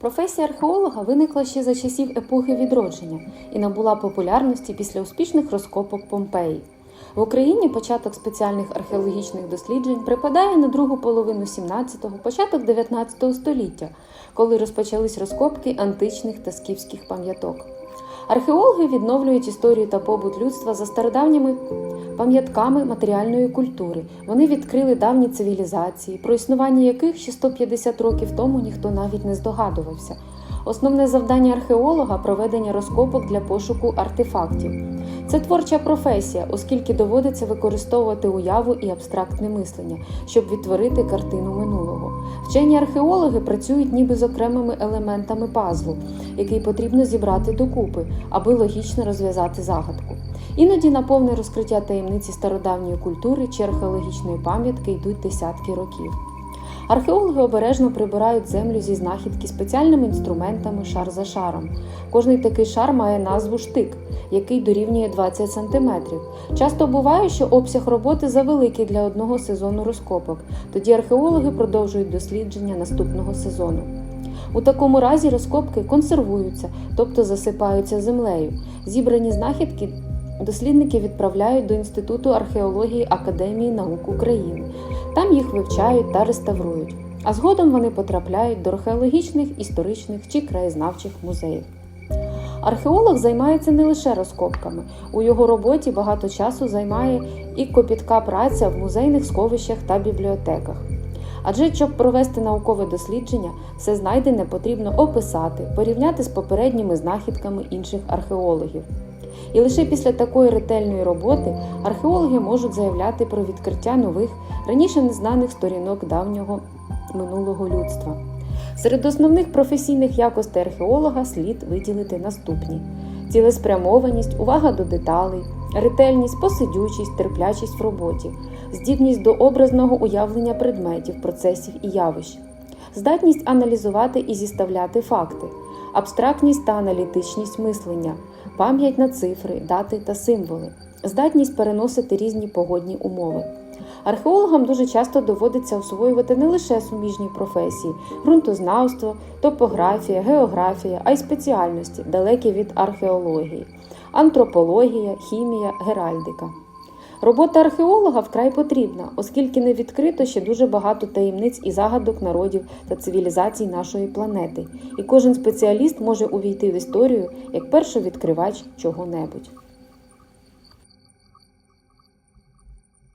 Професія археолога виникла ще за часів епохи відродження і набула популярності після успішних розкопок Помпеї. В Україні початок спеціальних археологічних досліджень припадає на другу половину 17-го, початок 19 століття, коли розпочались розкопки античних та скіфських пам'яток. Археологи відновлюють історію та побут людства за стародавніми пам'ятками матеріальної культури. Вони відкрили давні цивілізації, про існування яких ще 150 років тому ніхто навіть не здогадувався. Основне завдання археолога проведення розкопок для пошуку артефактів. Це творча професія, оскільки доводиться використовувати уяву і абстрактне мислення, щоб відтворити картину минулого. Вчені археологи працюють ніби з окремими елементами пазлу, який потрібно зібрати докупи, аби логічно розв'язати загадку. Іноді на повне розкриття таємниці стародавньої культури чи археологічної пам'ятки йдуть десятки років. Археологи обережно прибирають землю зі знахідки спеціальними інструментами шар за шаром. Кожний такий шар має назву штик, який дорівнює 20 см. Часто буває, що обсяг роботи завеликий для одного сезону розкопок. Тоді археологи продовжують дослідження наступного сезону. У такому разі розкопки консервуються, тобто засипаються землею. Зібрані знахідки дослідники відправляють до Інституту археології Академії наук України. Там їх вивчають та реставрують. А згодом вони потрапляють до археологічних, історичних чи краєзнавчих музеїв. Археолог займається не лише розкопками. У його роботі багато часу займає і копітка праця в музейних сховищах та бібліотеках. Адже щоб провести наукове дослідження, все знайдене потрібно описати, порівняти з попередніми знахідками інших археологів. І лише після такої ретельної роботи археологи можуть заявляти про відкриття нових, раніше незнаних сторінок давнього минулого людства. Серед основних професійних якостей археолога слід виділити наступні: цілеспрямованість, увага до деталей, ретельність, посидючість, терплячість в роботі, здібність до образного уявлення предметів, процесів і явищ, здатність аналізувати і зіставляти факти, абстрактність та аналітичність мислення, пам'ять на цифри, дати та символи, здатність переносити різні погодні умови. Археологам дуже часто доводиться освоювати не лише суміжні професії ґрунтознавство, топографія, географія, а й спеціальності, далекі від археології, антропологія, хімія, геральдика. Робота археолога вкрай потрібна, оскільки не відкрито ще дуже багато таємниць і загадок народів та цивілізацій нашої планети, і кожен спеціаліст може увійти в історію як перший відкривач чого-небудь.